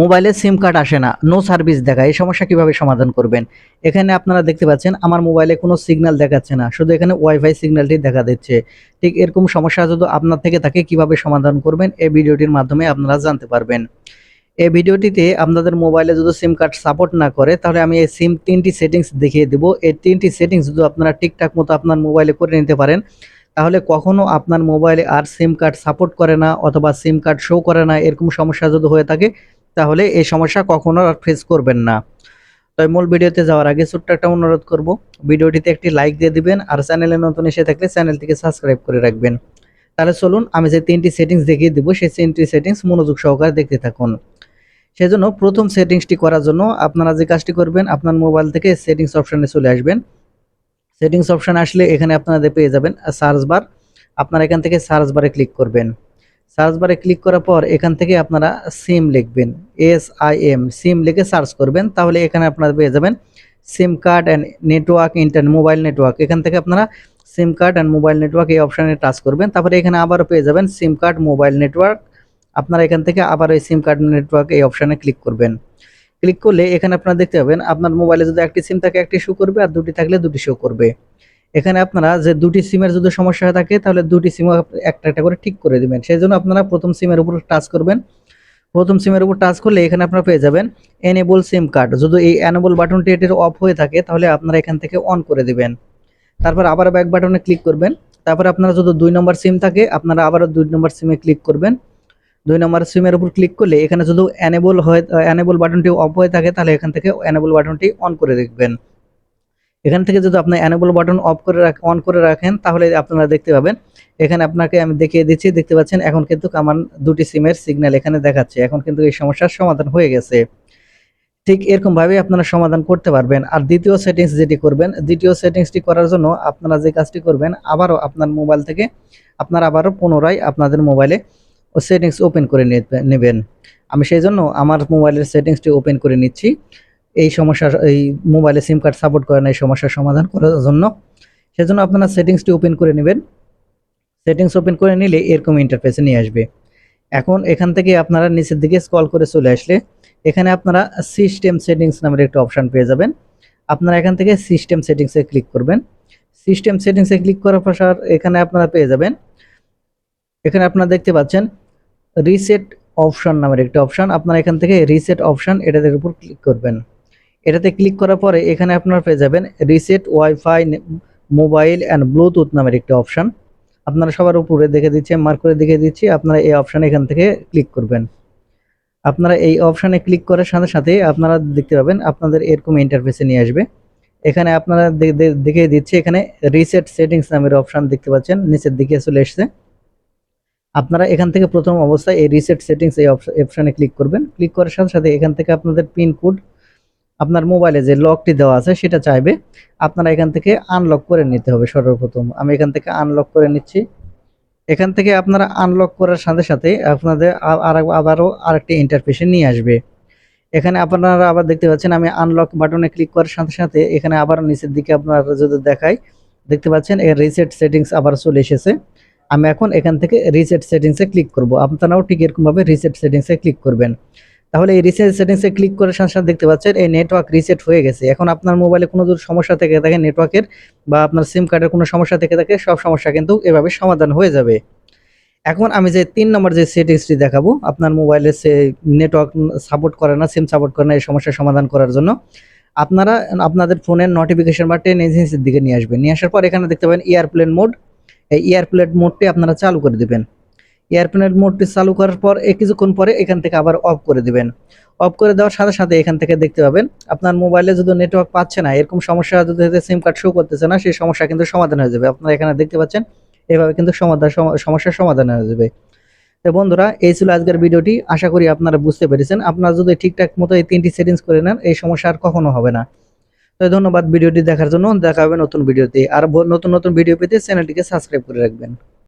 মোবাইলে সিম কার্ড আসে না নো সার্ভিস দেখায়, এই সমস্যা কীভাবে সমাধান করবেন? এখানে আপনারা দেখতে পাচ্ছেন, আমার মোবাইলে কোনো সিগন্যাল দেখাচ্ছে না, শুধু এখানে ওয়াইফাই সিগন্যালটি দেখা দিচ্ছে। ঠিক এরকম সমস্যা যদি আপনার থেকে থাকে, কীভাবে সমাধান করবেন? এই ভিডিওটির মাধ্যমে আপনারা জানতে পারবেন। এই ভিডিওটিতে আপনাদের মোবাইলে যদি সিম কার্ড সাপোর্ট না করে, তাহলে আমি এই সিম তিনটি সেটিংস দেখিয়ে দেবো। এই তিনটি সেটিংস যদি আপনারা ঠিকঠাক মতো আপনার মোবাইলে করে নিতে পারেন, তাহলে কখনো আপনার মোবাইলে আর সিম কার্ড সাপোর্ট করে না, অথবা সিম কার্ড শো করে না, এরকম সমস্যা যদি হয়ে থাকে তাহলে এই সমস্যা কখনো আর ফেস করবেন না। তাই মূল ভিডিওতে যাওয়ার আগে ছোট্ট একটা অনুরোধ করব, ভিডিওটিতে একটি লাইক দিয়ে দিবেন আর চ্যানেলে নতুন এসে থাকলে চ্যানেলটিকে সাবস্ক্রাইব করে রাখবেন। তাহলে চলুন, আমি যে তিনটি সেটিংস দেখিয়ে দিব, সেই তিনটি সেটিংস মনোযোগ সহকারে দেখতে থাকুন। সেজন্য প্রথম সেটিংসটি করার জন্য আপনারা যে কাজটি করবেন, আপনার মোবাইল থেকে সেটিংস অপশানে চলে আসবেন। সেটিংস অপশান আসলে এখানে আপনারা পেয়ে যাবেন সার্চ বার আপনারা এখান থেকে সার্চ বারে ক্লিক করবেন। সার্চ বারে ক্লিক করার পর এখান থেকে আপনারা সিম লিখবেন এস আই এম সিম লিখে সার্চ করবেন, তাহলে এখানে আপনারা পেয়ে যাবেন SIM card and network internet mobile network এখান থেকে আপনারা SIM card and mobile network এই অপশানে টাচ করবেন, তারপরে এখানে আবারও পেয়ে যাবেন সিম কার্ড মোবাইল নেটওয়ার্ক আপনারা এখান থেকে আবার ওই সিম কার্ড নেটওয়ার্ক এই অপশানে ক্লিক করবেন। ক্লিক করলে এখানে আপনারা দেখতে পাবেন, আপনার মোবাইলে যদি একটি সিম থাকে, একটি শো করবে, আর দুটি থাকলে দুটি শো করবে। এখানে আপনারা যে দুটি সিমের যদি সমস্যা হয়ে থাকে, তাহলে দুটি সিমও একটা একটা করে ঠিক করে দিবেন। সেই জন্য আপনারা প্রথম সিমের উপর টাচ করবেন। প্রথম সিমের উপর টাচ করলে এখানে আপনারা পেয়ে যাবেন এনেবল সিম কার্ড যদি এই এনেবল বাটনটি এটির অফ হয়ে থাকে, তাহলে আপনারা এখান থেকে অন করে দেবেন। তারপর আবার ব্যাক বাটনে ক্লিক করবেন। তারপর আপনারা যদি দুই নম্বর সিম থাকে, আপনারা আবারও দুই নম্বর সিমে ক্লিক করবেন। দুই নম্বর সিমের উপর ক্লিক করলে এখানে যদি এনেবল হয়ে এনেবল বাটনটি অফ হয়ে থাকে, তাহলে এখান থেকে এনেবল বাটনটি অন করে দেখবেন। এখান থেকে যদি আপনি অ্যানেবল বাটন অফ করে রাখ অন করে রাখেন, তাহলে আপনারা দেখতে পাবেন। এখানে আপনাকে আমি দেখিয়ে দিচ্ছি, দেখতে পাচ্ছেন, এখন কিন্তু আমার দুটি সিমের সিগন্যাল এখানে দেখাচ্ছে। এখন কিন্তু এই সমস্যার সমাধান হয়ে গেছে। ঠিক এরকমভাবে আপনারা সমাধান করতে পারবেন। আর দ্বিতীয় সেটিংস যেটি করবেন, দ্বিতীয় সেটিংসটি করার জন্য আপনারা যে কাজটি করবেন, আবারও আপনার মোবাইল থেকে আপনারা আবারও পুনরায় আপনাদের মোবাইলে সেটিংস ওপেন করে নেবেন। আমি সেই জন্য আমার মোবাইলের সেটিংসটি ওপেন করে নিচ্ছি। এই সমস্যার এই মোবাইলে সিম কার্ড সাপোর্ট করে না, এই সমস্যার সমাধান করার জন্য। সেজন্য আপনারা সেটিংসটি ওপেন করে নেবেন। সেটিংস ওপেন করে নিলে এরকম ইন্টারফেসে নিয়ে আসবে। এখন এখান থেকে আপনারা নিচের দিকে স্ক্রল করে চলে আসলে এখানে আপনারা সিস্টেম সেটিংস নামের একটা অপশান পেয়ে যাবেন। আপনারা এখান থেকে সিস্টেম সেটিংসে ক্লিক করবেন। সিস্টেম সেটিংসে ক্লিক করার পর এখানে আপনারা পেয়ে যাবেন। এখানে আপনারা দেখতে পাচ্ছেন রিসেট অপশান নামের একটা অপশান আপনারা এখান থেকে রিসেট অপশান এটাদের উপর ক্লিক করবেন। এটাতে ক্লিক করার পরে এখানে আপনারা পেয়ে যাবেন reset WiFi mobile and Bluetooth নামের একটি অপশন আপনারা সবার উপরে দেখে দিচ্ছে মার্ক করে দেখে দিচ্ছি, আপনারা এই অপশানে এখান থেকে ক্লিক করবেন। আপনারা এই অপশানে ক্লিক করার সাথে সাথে আপনারা দেখতে পাবেন আপনাদের এরকম ইন্টারফেসে নিয়ে আসবে। এখানে আপনারা দেখে দিচ্ছে এখানে রিসেট সেটিংস নামের অপশন দেখতে পাচ্ছেন, নিচের দিকে চলে এসছে। আপনারা এখান থেকে প্রথম অবস্থায় এই রিসেট সেটিংস এই অপশানে ক্লিক করবেন। ক্লিক করার সাথে সাথে এখান থেকে আপনাদের পিন কোড আপনার মোবাইলে যে লকটি দেওয়া আছে সেটা চাইবে, আপনারা এখান থেকে আনলক করে নিতে হবে সর্বপ্রথম। আমি এখান থেকে আনলক করে নিচ্ছি। এখান থেকে আপনারা আনলক করার সাথে সাথে আপনাদের আর আবারও আরেকটি ইন্টারফেসে নিয়ে আসবে। এখানে আপনারা আবার দেখতে পাচ্ছেন আমি আনলক বাটনে ক্লিক করার সাথে সাথে এখানে আবার নিচের দিকে আপনারা যদি দেখাই, দেখতে পাচ্ছেন এর রিসেট সেটিংস আবার চলে এসেছে। আমি এখন এখান থেকে রিসেট সেটিংসে ক্লিক করব। আপনারাও ঠিক এরকমভাবে রিসেট সেটিংসে ক্লিক করবেন। তাহলে এই রিসেট সেটিংসে ক্লিক করার সাথে সাথে দেখতে পাচ্ছেন এই নেটওয়ার্ক রিসেট হয়ে গেছে। এখন আপনার মোবাইলে কোনো যদি সমস্যা থেকে থাকে নেটওয়ার্কের বা আপনার সিম কার্ডের কোনো সমস্যা থেকে থাকে, সব সমস্যা কিন্তু এভাবে সমাধান হয়ে যাবে। এখন আমি যে তিন নম্বর যে সেটিংসটি দেখাবো, আপনার মোবাইলে সে নেটওয়ার্ক সাপোর্ট করে না সিম সাপোর্ট করে না এই সমস্যার সমাধান করার জন্য, আপনারা আপনাদের ফোনের নোটিফিকেশন বা টেন এজেন্সির দিকে নিয়ে আসবেন। নিয়ে আসার পর এখানে দেখতে পাবেন এয়ারপ্লেন মোড এই এয়ারপ্লেন মোডটি আপনারা চালু করে দিবেন। এয়ারপ্লেন মোডটি চালু করার পর কিছুক্ষণ পরে এখান থেকে আবার অফ করে দিবেন। অফ করে দেওয়ার সাথে সাথে এখান থেকে দেখতে পাবেন, আপনার মোবাইলে যদি নেটওয়ার্ক পাচ্ছে না, এরকম সমস্যা যদি সিম কার্ড শো করতেছে না, সেই সমস্যা কিন্তু সমাধান হয়ে যাবে। আপনারা এখানে দেখতে পাচ্ছেন, এভাবে কিন্তু সমাধান, সম- সমস্যার সমাধান হয়ে যাবে। তো বন্ধুরা, এই ছিল আজকের ভিডিওটি। আশা করি আপনারা বুঝতে পেরেছেন। আপনারা যদি ঠিকঠাক মতো এই তিনটি সেটিংস করে নেন, এই সমস্যা আর কখনো হবে না। তো ধন্যবাদ ভিডিওটি দেখার জন্য। দেখা হবে নতুন ভিডিওতে। আর নতুন নতুন ভিডিও পেতে চ্যানেলটিকে সাবস্ক্রাইব করে রাখবেন।